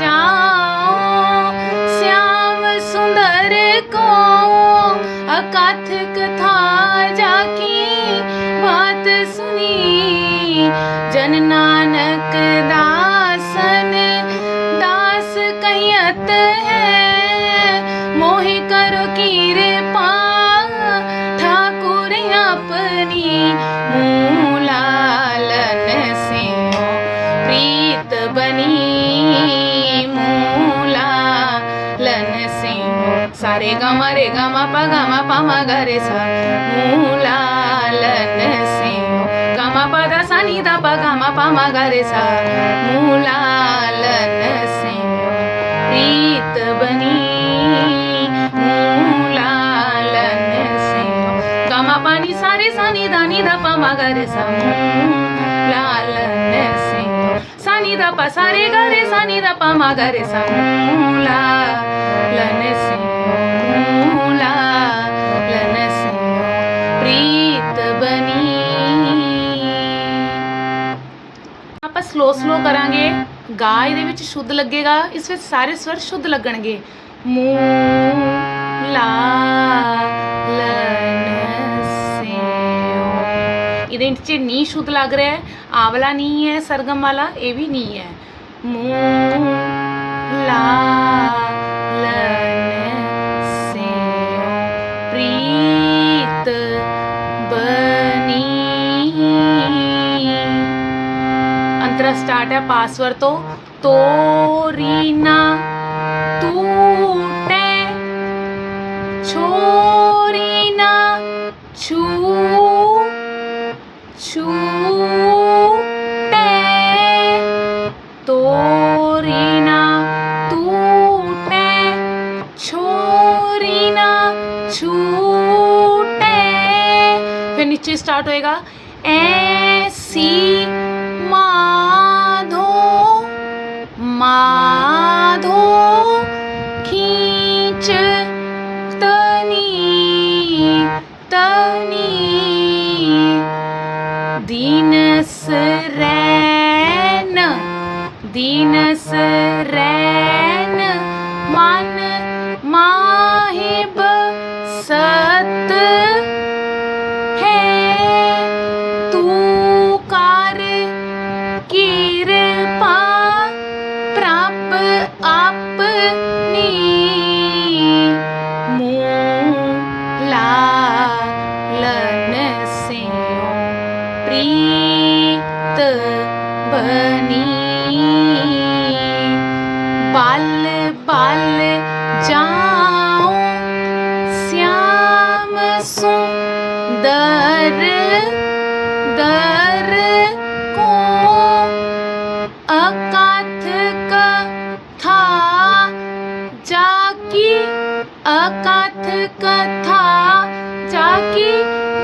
जाओ श्याम सुंदर को अकथ कथा जाकी बात सुनी जनना सारे गमा रे गमा प गमा प म ग रे सा मूला लन सिंह गमा प द सा नि द प गमा प म ग रे सा मूला लन सिंह प्रीत बनी मूला लन सिंह गमा प नि सा रे सा नि द नि द प म ग रे सा मूला लन सिंह सा नि द प सा रे ग रे सा नि द प म ग रे सा मूला लन ਆਪਾਂ ਸਲੋ ਸਲੋ ਕਰਾਂਗੇ। ਗਾ ਇਹਦੇ ਵਿੱਚ ਸ਼ੁੱਧ ਲੱਗੇਗਾ। ਇਸ ਵਿੱਚ ਸਾਰੇ ਸਵਰ ਸ਼ੁੱਧ ਲੱਗਣਗੇ। ਮੂ, ਲਾ, ਲਨ ਇਹਦੇ ਵਿੱਚ ਨੀ ਸ਼ੁੱਧ ਲੱਗ ਰਿਹਾ ਹੈ ਆ ਨਹੀਂ ਹੈ, ਸਰਗਮ ਵਾਲਾ, ਇਹ ਵੀ ਨਹੀਂ ਹੈ। ਮੂ खतरा स्टार्ट है पासवर्ड तो। तो रीना, टूटे। छोरी ना छू छूटे तोरी ना टूटे। तो छोरी ना छूटे। फिर नीचे स्टार्ट होएगा। सी one सुंदर दर को अकथ कथा, जाकी अकथ कथा, जाकी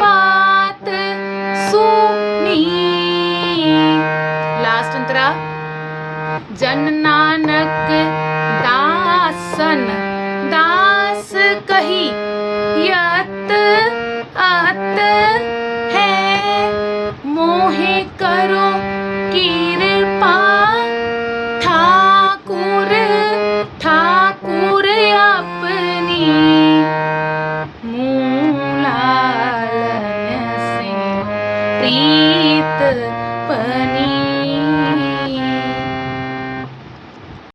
बात सुनी। लास्ट अंतरा, जन नानक दासन, दास कही चित है मोहे करो कृपा। ठाकुर ठाकुर अपनी। प्रीत पन